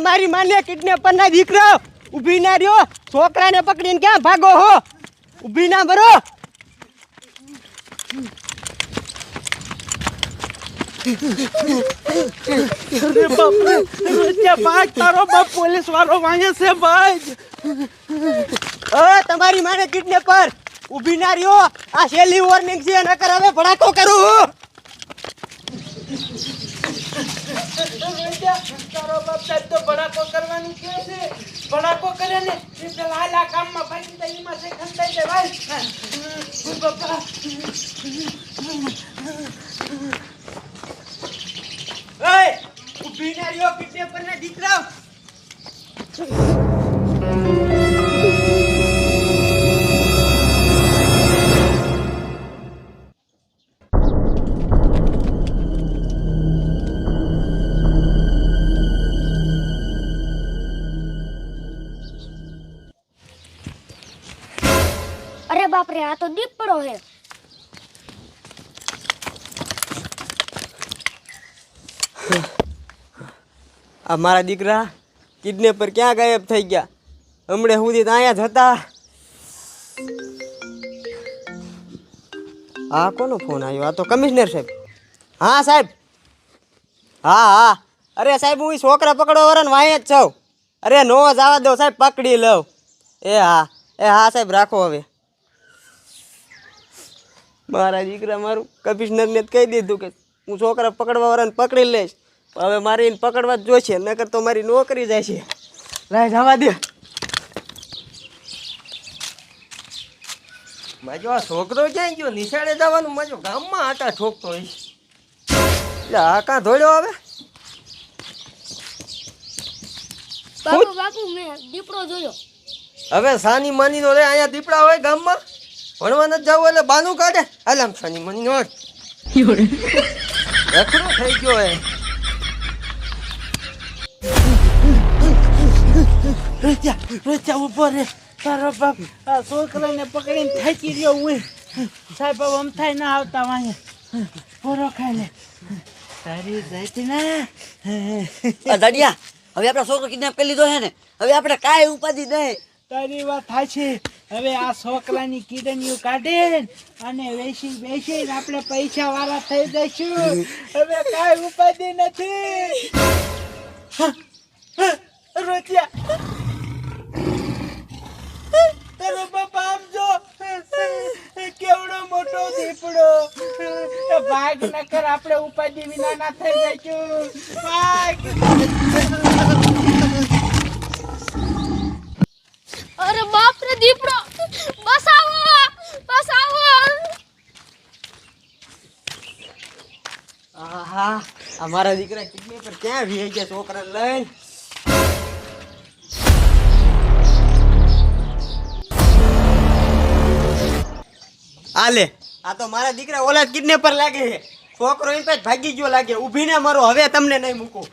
ઓ તમારી માને કિડનેપર ના દીકરો ઊભી ના રહ્યો. છોકરાને પકડીને ક્યાં ભાગો હો? ઊભી ના ભરો અરે બાપરે ભાગ તારો બાપ પોલીસ વાળો વાંહે છે ભાઈ. તમારી માને કિડનેપર ઊભી ના રહ્યો. આ છેલ્લી વોર્નિંગ છે નકર હવે ભડાકો કરું હું તારો બાપ તો ભડાકો કરવાની કે છે. ભડાકો કરે ને એ કામમાં ભાગી તો એમાં છે ખંડાઈ જાય ભાઈ બાપા એ ઊભી ના રહ્યો અરે બાપરે, આ તો દીપડો હે આ મારા દીકરા કિડનેપર ક્યાં ગાયબ થઈ ગયા? હમણે સુધી તો અહીંયા જ હતા. હા કોનો ફોન આવ્યો? આ તો કમિશનર સાહેબ. હા સાહેબ. હા હા. અરે સાહેબ, હું છોકરા પકડો વરણ વાંહે જ છું. અરે, નો જ આવવા દો સાહેબ, પકડી લઉં. એ હા એ હા સાહેબ, રાખો હવે. મારા દીકરા મારું કમિશનરને કહી દીધું કે હું છોકરા પકડવા વાળાને પકડી લઈશ. હવે મારે એને પકડવા જ જોઈશે નકર તો મારી નોકરી જાય છે. લાય જવા દે. મજો આ છોકરો ક્યાં ગયો? નિશાળે જવાનું મજો ગામમાં આટા ઠોકતો હોય એટલે આ કાં ધોળ્યો હવે. બાપુ બાપુ મેં દીપડો જોયો. હવે સાની માની નો રે અહીંયા દીપડા હોય ગામમાં? ભણવા નથી જવું એટલે બાનું કાઢે. આલામ સાની માની નો રખડો થઈ ગયો હે રજા રજા ઊભો રે. તારો બાપ આ છોકરાને પકડીને થાકી રહ્યો હું સાહેબ આમ થાય ના આવતા વાંહે. પૂરો ખાઈ લે. તારી જાતી ના દાડિયા હવે આપણા છોકરો કિડનેપ કરી લીધો છે ને. હવે આપણે કાંઈ ઉપાધિ નહીં. તારી વાત થાય છે. હવે આ છોકરાની કિડનીઓ કાઢે અને વેસી બેસી આપણે પૈસા વાળા થઈ જઈશું. હવે કાંઈ ઉપાધિ નથી. રોટિયા તારો બાપા કેવડો મોટો દીપડો. ભાગ નકર આપણે ઉપાધિ વિના ના થઈ જઈશું. ભાગ અરે બાપ રે દીપડો. બસાવો બસાવો. આહા, અમારા દીકરા કિડનેપર ક્યાં વી ગયા છોકરા લઈને આલે, આ તો મારા દીકરા ઓલા કિડનેપર લાગે છે. છોકરો એ પાસે ભાગી ગયો લાગે. ઊભીને મારો હવે તમને નહીં મૂકું.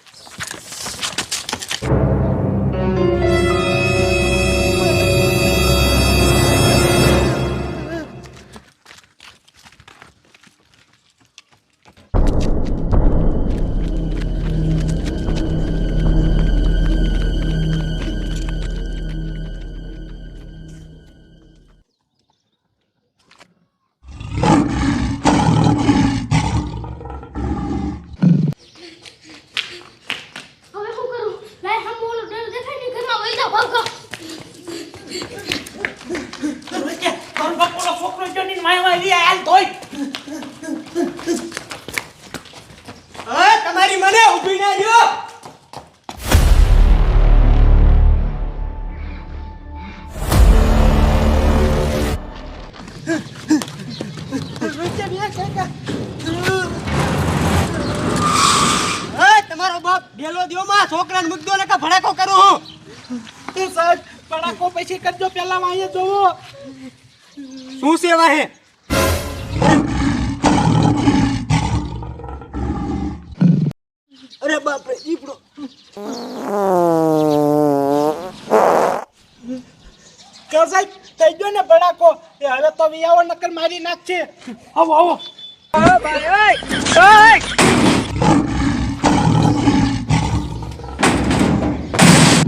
તમારી મને ઊભી ના રહ્યો તમારો બાપ બેલો દ્યો માં છોકરાને મૂક દો ને કે ભડાકો કરું હું. એ સાહેબ પડાકો પછી કરજો પેલા વાંહે જોવો. શું સેવા હે? અરે બાપ રે દીપડો કે સાહેબ થઈ ગયો ને બડાકો એ હવે તો વિયાવો નકર મારી નાખશે. આવો આવો. ઓય.